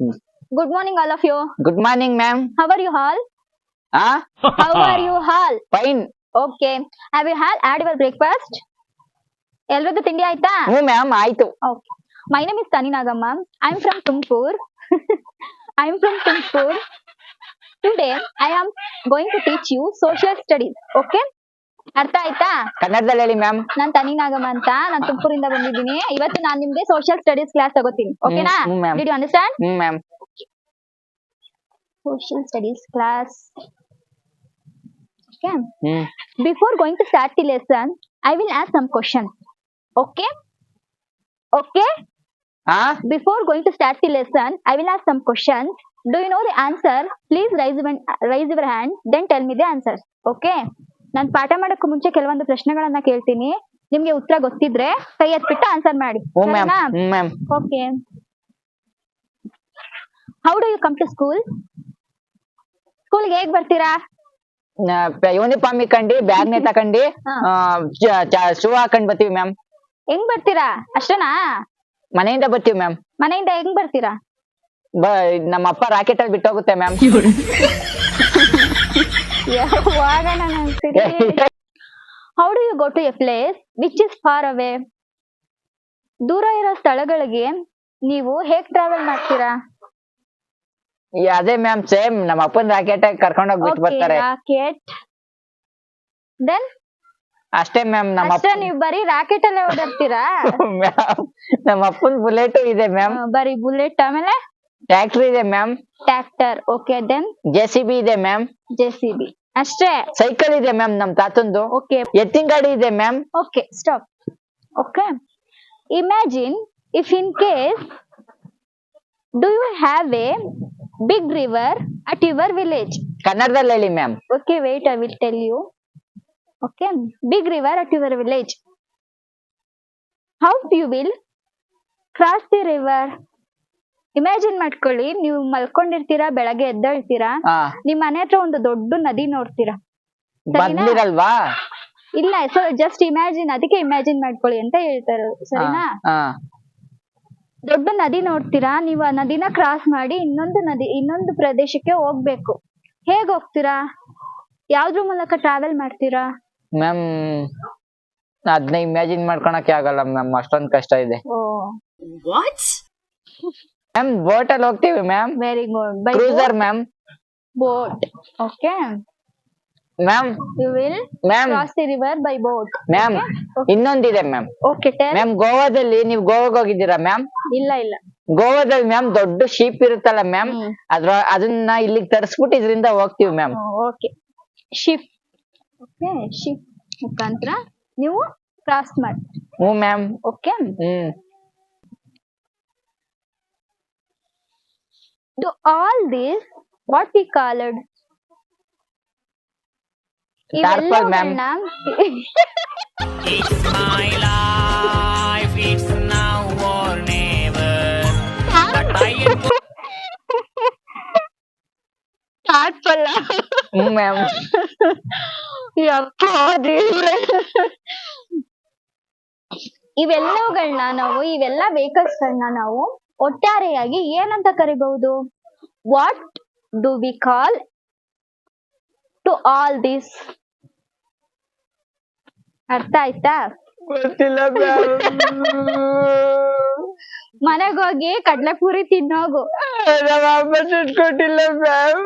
Good morning, all of you. Good morning ma'am How are you all? ಹಾ How are you all? Fine Okay. Have you had had your breakfast? ಎಲ್ರದ್ದು ತಿಂಡಿ ಆಯ್ತಾ ಹ್ಞೂ ma'am ಆಯ್ತು Okay. My name is Tani Nagama. I'm from Tumkur. I'm from Tumkur. Today, I am going to teach you social studies. Okay? ಅರ್ಥ ಆಯ್ತಾ ಕನ್ನಡದಲ್ಲಿ ಹೇಳಿ ma'am ನಾನ್ ತನಿ ನಾಗಮ್ಮ ಅಂತ ನಾನ್ ತುಮಕೂರಿಂದ ಬಂದಿದ್ದೀನಿ ಇವತ್ತು ನಾನ್ ನಿಮ್ಗೆ ಸೋಷಿಯಲ್ ಸ್ಟಡೀಸ್ ಕ್ಲಾಸ್ ತಗೋತೀನಿ ಓಕೆನಾ hmm, ma'am. Did you understand ಹ್ಞೂ ma'am social studies class. Okay. Hmm Before going to start the lesson, I will ask some questions. Okay? Okay? ಹಾ Before going to start the lesson, I will ask some questions. Do you know the answer? Please raise, your- raise your hand, then tell me the answers. Okay? ನಾನು ಪಾಠ ಮಾಡಕ್ ಮುಂಚೆ ಕೆಲವೊಂದು ಪ್ರಶ್ನೆಗಳನ್ನ ಕೇಳ್ತೀನಿ. ನಿಮ್ಗೆ ಉತ್ತರ ಗೊತ್ತಿದ್ರೆ ಕೈ ಎತ್ಬಿಟ್ಟು ಆನ್ಸರ್ ಮಾಡಿ. Okay. How do you come to school ಸ್ಕೂಲ್ಗೆ ಹೇಗ್ ಬರ್ತೀರಾ? ಯೂನಿಫಾರ್ಮ್ ಇಕ್ಕಂಡು ಬ್ಯಾಗ್ನೆ ತಕೊಂಡಿ ತಕಂಡಿ ಶೂ ಹಾಕೊಂಡ್ ಬರ್ತೀವಿ ಮ್ಯಾಮ್ ಹೆಂಗ್ ಬರ್ತೀರಾ? ಅಷ್ಟೇನಾ? ಮನೆಯಿಂದ ಬರ್ತೀವಿ ಮ್ಯಾಮ್ ಮನೆಯಿಂದ ಹೆಂಗ್ ಬರ್ತೀರಾ? ಬ ನಮ್ಮ ಅಪ್ಪ ರಾಕೆಟ್ ಅಲ್ಲಿ ಬಿಟ್ಟೋಗುತ್ತೆ ಮ್ಯಾಮ್ ಯಾವಾಗ how do you go to a place which is far away ದೂರ ಇರೋ ಸ್ಥಳಗಳಿಗೆ ನೀವು ಹೇಗ್ ಟ್ರಾವೆಲ್ ಮಾಡ್ತೀರಾ? ಅದೇ ಮ್ಯಾಮ್ ಸೇಮ್ ನಮ್ಮ ಅಪ್ಪನ ರಾಕೆಟ್ ಕರ್ಕೊಂಡ್ ಹೋಗಿ ಬಿಟ್ಟು ಬರ್ತಾರೆ. ರಾಕೆಟ್ ದೆನ್ ಅಷ್ಟೇ ಮ್ಯಾಮ್ ನಮ್ಮ ಅಷ್ಟೇ ನೀವು ಬರೀ ರಾಕೆಟ್ ಅಲ್ಲೇ ಓಡಾಡ್ತೀರಾ? ನಮ್ಮ ಅಪ್ಪನ ಬುಲೆಟ್ ಇದೆ ಮ್ಯಾಮ್ ಬರಿ ಬುಲೆಟ್ ಆಮೇಲೆ? ಟ್ರ್ಯಾಕ್ಟರ್ ಇದೆ ma'am tractor okay then JCB ಇದೆ ಮ್ಯಾಮ್ ಜೆಸಿಬಿ ಅಷ್ಟೇ? ಸೈಕಲ್ ಇದೆ ಮ್ಯಾಮ್ ನಮ್ ತಾತಂದು. ಓಕೆ ಎತ್ತಿನ ಗಾಡಿ ಇದೆ ma'am okay stop okay imagine if in case do you have a big river at your village ಕನ್ನಡದಲ್ಲಿ ಹೇಳಿ ma'am okay wait I will tell you okay big river at your village how you will cross the river imagine ಮಾಡ್ಕೊಳ್ಳಿ ನೀವು ಮಲ್ಕೊಂಡಿರ್ತೀರಾ ಬೆಳಗ್ಗೆ ಎದ್ದೇಳ್ತೀರಾ ನಿಮ್ ಮನೆ ಹತ್ರ ಒಂದು ದೊಡ್ಡ ನದಿ ನೋಡ್ತೀರಾ? ಬಂದಿರಲ್ವಾ? ಇಲ್ಲ ಸೊ ಜಸ್ಟ್ ಇಮ್ಯಾಜಿನ್ ಅದಕ್ಕೆ ಇಮ್ಯಾಜಿನ್ ಮಾಡ್ಕೊಳ್ಳಿ ಅಂತ ಹೇಳ್ತಾರೆ ಸರಿನಾ? ಹಾ ದೊಡ್ಡ ನದಿ ನೋಡ್ತೀರಾ ನೀವು ಆ ನದಿನ ಕ್ರಾಸ್ ಮಾಡಿ ಇನ್ನೊಂದು ನದಿ ಇನ್ನೊಂದು ಪ್ರದೇಶಕ್ಕೆ ಹೋಗ್ಬೇಕು. ಹೇಗ್ ಹೋಗ್ತೀರಾ? ಯಾವ್ದ್ರ ಮೂಲಕ ಟ್ರಾವೆಲ್ ಮಾಡ್ತೀರಾ? ಮ್ಯಾಮ್ ಅದನ್ನ ಇಮ್ಯಾಜಿನ್ ಮಾಡ್ಕೊಳಕ್ಕೆ ಆಗಲ್ಲ ಮ್ಯಾಮ್ ಅಷ್ಟೊಂದ್ ಕಷ್ಟ ಇದೆ. ಓ. ಮ್ಯಾಮ್ ಬೋಟ್ ಅಲ್ಲಿ ಹೋಗ್ತೀವಿ ma'am very good by cruiser ma'am boat okay ma'am you will ma'am cross the river by boat ma'am ಇನ್ನೊಂದಿದೆ ಮ್ಯಾಮ್ ಓಕೆ ಟೆಲ್ ಮ್ಯಾಮ್ ಗೋವಾದಲ್ಲಿ ನೀವು ಗೋವಾಗೆ ಹೋಗಿದ್ದೀರಾ ಮ್ಯಾಮ್ ಇಲ್ಲ ಇಲ್ಲ. ಗೋವಾದಲ್ಲಿ ಮ್ಯಾಮ್ ದೊಡ್ಡ ಶೀಪ್ ಇರುತ್ತಲ್ಲ ಮ್ಯಾಮ್ ಅದ್ರ ಅದನ್ನ ಇಲ್ಲಿಗೆ ತರಿಸ್ಬಿಟ್ಟು ಇದರಿಂದ ಹೋಗ್ತೀವಿ ma'am okay ship okay ship ಮುಖಾಂತರ ನೀವು ಕ್ರಾಸ್ ಮಾಡಿ. ಹ್ಞೂ ma'am okay hmm. to all this what we called Tarpal, ma'am. It's my life, it's now or never. But I am ತಾಟ್ಪಲ್ಲ ಹ್ಞೂ ಮ್ಯಾಮ್ ಯಪ್ಪ ದೇವ್ರೇ. ಇವೆಲ್ಲವುಗಳನ್ನ ನಾವು ಇವೆಲ್ಲ ವೆಹಿಕಲ್ಸ್ ಗಳನ್ನ ನಾವು ಒಟ್ಟಾರೆಯಾಗಿ ಏನಂತ ಕರಿಬಹುದು? What do we call to all this ಅರ್ಥ ಆಯ್ತಾ? ಮನೆಗೋಗಿ ಮನೆಗ್ ಹೋಗಿ ಕಡ್ಲೆಪುರಿ ತಿನ್ನೋಗು. ಕೊಟ್ಟಿಲ್ಲ ಮ್ಯಾಮ್